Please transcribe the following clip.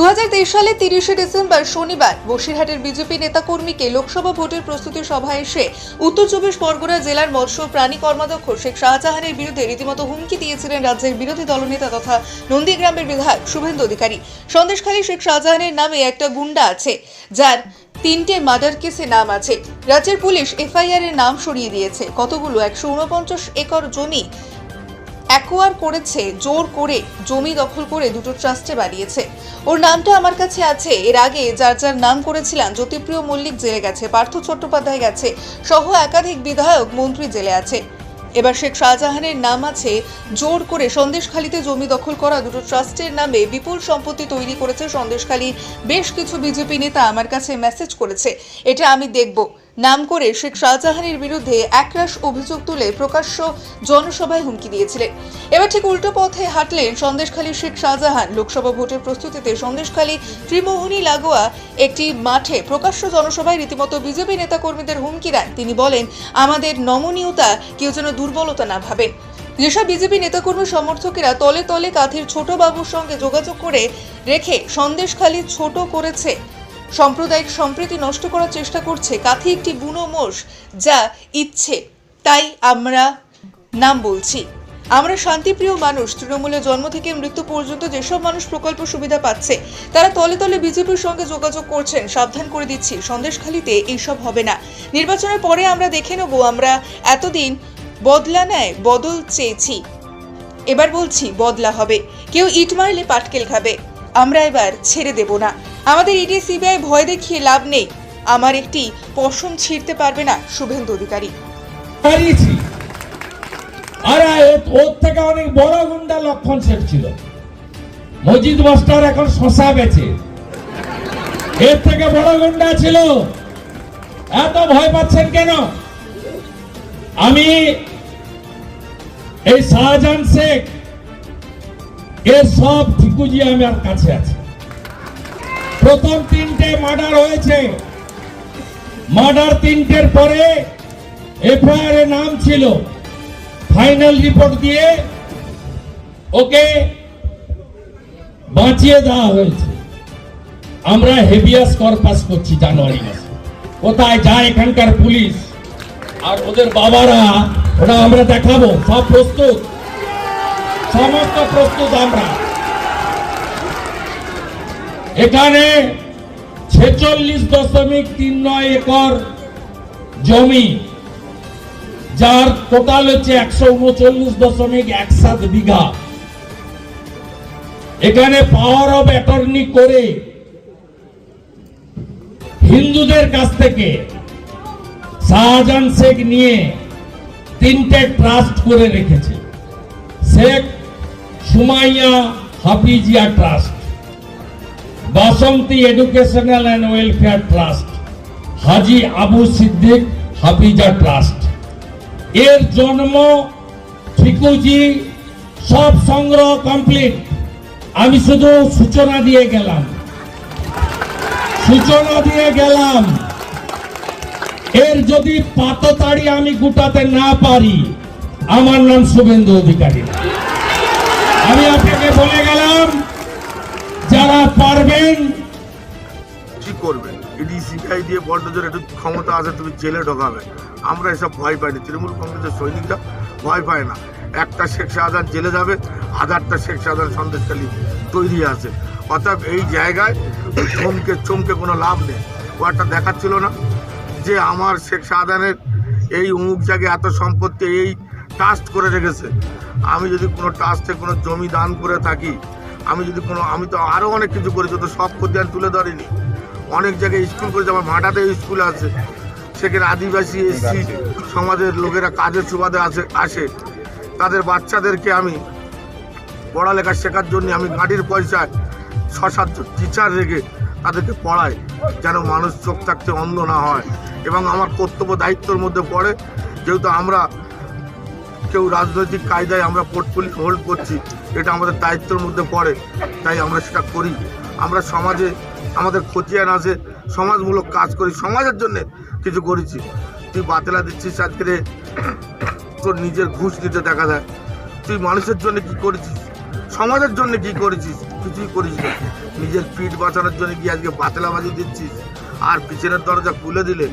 দু সালে তিরিশে ডিসেম্বর শনিবার বসিরহাটের বিজেপি নেতাকর্মীকে লোকসভা ভোটের প্রস্তুতি সভায় এসে উত্তর চব্বিশ পরগনা জেলার মৎস্য প্রাণী কর্মাধ্যক্ষ শেখ শাহজাহানের বিরুদ্ধে রীতিমতো হুমকি দিয়েছিলেন রাজ্যের বিরোধী দলনেতা তথা নন্দীগ্রামের বিধায়ক শুভেন্দু অধিকারী। সন্দেশখালী শেখ শাহজাহানের নামে একটা গুন্ডা আছে, যার তিনটে মার্ডার কেসে নাম আছে। রাজ্যের পুলিশ এফআইআর এর নাম সরিয়ে দিয়েছে। কতগুলো? একশো উনপঞ্চাশ একর জমি অ্যাকোয়ার করেছে, জোর করে জমি দখল করে দুটো ট্রাস্টে বানিয়েছে ওর নামটা আমার কাছে আছে। এর আগে যার যার নাম করেছিলাম, জ্যোতিপ্রিয় মল্লিক জেলে গেছে, পার্থ চট্টোপাধ্যায় গেছে, সহ একাধিক বিধায়ক, মন্ত্রী জেলে আছে। এবার শেখ শাহজাহানের নাম আছে, জোর করে সন্দেশখালীতে জমি দখল করা দুটো ট্রাস্টের নামে বিপুল সম্পত্তি তৈরি করেছে সন্দেশখালী। বেশ কিছু বিজেপি নেতা আমার কাছে মেসেজ করেছে। এটা আমি দেখব। নাম করে শেখ শাহজাহানের বিরুদ্ধে একরাশ অভিযোগ তুলে প্রকাশ্য জনসভায় হুমকি দিয়েছিলেন। এবার ঠিক উল্টো পথে হাঁটলেন সন্দেশখালী শেখ শাহজাহান। লোকসভা ভোটের প্রস্তুতিতে সন্দেশখালী ত্রিমোহনী লাগোয়া একটি মাঠে প্রকাশ্য জনসভায় রীতিমতো বিজেপি নেতাকর্মীদের হুমকি দেন। তিনি বলেন, আমাদের নমনীয়তা কেউ যেন দুর্বলতা না ভাবেন যেসব বিজেপি নেতাকর্মী সমর্থকেরা তলে তলে কাঁথির ছোট বাবুর সঙ্গে যোগাযোগ করে রেখে সন্দেশখালী ছোট করেছে। সাম্প্রদায়িক সম্প্রীতি নষ্ট করার চেষ্টা করছে কাথি একটি বুনো মোষ যা ইচ্ছে। তাই আমরা নাম বলছি। আমরা শান্তিপ্রিয় মানুষ, তৃণমূলে জন্ম থেকে মৃত্যু পর্যন্ত যেসব মানুষ প্রকল্প সুবিধা পাচ্ছে, তারা তলে তলে বিজেপির সঙ্গে যোগাযোগ করছেন, সাবধান করে দিচ্ছি, সন্দেশখালিতে এইসব হবে না। নির্বাচনের পরে আমরা দেখে নেব, আমরা এতদিন বদলা নেয়, বদল চেয়েছি। এবার বলছি, বদলা হবে। কেউ ইট মারলে পাটকেল খাবে। আমরা এবার ছেড়ে দেব না। আমাদের ইডি সিবিআই ভয় দেখিয়ে লাভ নেই। আমার একটি পশম ছিঁড়তে পারবে না শুভেন্দু অধিকারী। হারিয়েছি। ওর থেকে অনেক বড় গুন্ডা লক্ষণ শেখ ছিল মজিদ মাস্টার এখন শশা বেছে এর থেকে বড় গুন্ডা ছিল। এত ভয় পাচ্ছেন কেন? আমি এই শাহজাহান শেখ এর সব ঠিকুজি আমার কাছে আছে। প্রথম তিনটে মার্ডার হয়েছে। মার্ডার তিনটের পরে এফআইআর এর নাম ছিল। ফাইনাল রিপোর্ট দিয়ে ওকে বাঁচিয়ে দেওয়া হয়েছে। আমরা হেভিয়াস করপাস করছি জানুয়ারি মাসে। কোথায় যায় এখানকার পুলিশ? আর ওদের বাবারা, ওরা আমরা দেখাবো। সব প্রস্তুত? সমস্ত প্রস্তুত আমরা। এখানে ছেচল্লিশ দশমিক তিন নয় একর জমি, যার টোটাল হচ্ছে একশো উনচল্লিশ দশমিক এক সাত বিঘা। এখানে পাওয়ার অফ অ্যাটর্নি করে হিন্দুদের কাছ থেকে শাহজাহান শেখ নিয়ে তিনটে ট্রাস্ট করে রেখেছে। Sheikh Sumaiya Hafizia trust, Basanti educational and welfare trust, Haji Abu Siddique Hafiza trust. এর জন্ম ঠিকুজি, সব সংগ্রহ কমপ্লিট। আমি শুধু সূচনা দিয়ে গেলাম। সূচনা দিয়ে গেলাম। এর যদি পাততাড়ি আমি গুটাতে না পারি, আমার নাম শুভেন্দু অধিকারী। আমি আপনাকে বলে গেলাম, যারা পারবেন, কি করবেন? ইডি দিয়ে বড্ড জোর একটু ক্ষমতা আছে তুমি জেলে ঢোকাবে। আমরা এসব ভয় পাইনি তৃণমূল কংগ্রেসের সৈনিকরা ভয় পায় না। একটা শেখ শাহজাহান জেলে যাবে হাজারটা শেখ শাহজাহান সন্দেশখালী তৈরি আছে। অর্থাৎ এই জায়গায় চমকে চমকে কোনো লাভ নেই। ও একটা দেখাচ্ছিল না যে আমার শেখ শাহজাহানের এই অমুক জায়গায় এত সম্পত্তি, এই ট্রাস্ট করে রেখেছে। আমি যদি কোনো ট্রাস্টে কোনো জমি দান করে থাকি আমি যদি কোনো আমি তো আরও অনেক কিছু করেছি তো সব ক্ষতি আর তুলে ধরিনি। অনেক জায়গায় স্কুল করেছে আমার মাঠাতে স্কুল আছে। সেখানে আদিবাসী এসসি সমাজের লোকেরা কাজের সুবাদে আসে আসে। তাদের বাচ্চাদেরকে আমি পড়ালেখা শেখার জন্য আমি গাড়ির পয়সায় ছ সাতজন টিচার রেখে তাদেরকে পড়াই যেন মানুষ চোখ থাকতে অন্ধ না হয়। এবং আমার কর্তব্য দায়িত্বের মধ্যে পড়ে। যেহেতু আমরা কেউ রাজনৈতিক কায়দায় আমরা পোর্টফোলিও হোল্ড করছি, এটা আমাদের দায়িত্বের মধ্যে পড়ে, তাই আমরা সেটা করি। আমরা সমাজে, আমাদের খতিয়ান আছে, সমাজমূলক কাজ করি, সমাজের জন্য কিছু করেছি। তুই বাতেলা দিচ্ছিস আজকে তোর নিজের ঘুষ দিতে দেখা যায়। তুই মানুষের জন্য কি করেছিস? সমাজের জন্য কি করেছিস? কিছুই করিস না। নিজের পিঠ বাঁচানোর জন্য কি আজকে বাতলাবাজি দিচ্ছিস? আর পিছনের দরজা খুলে দিলে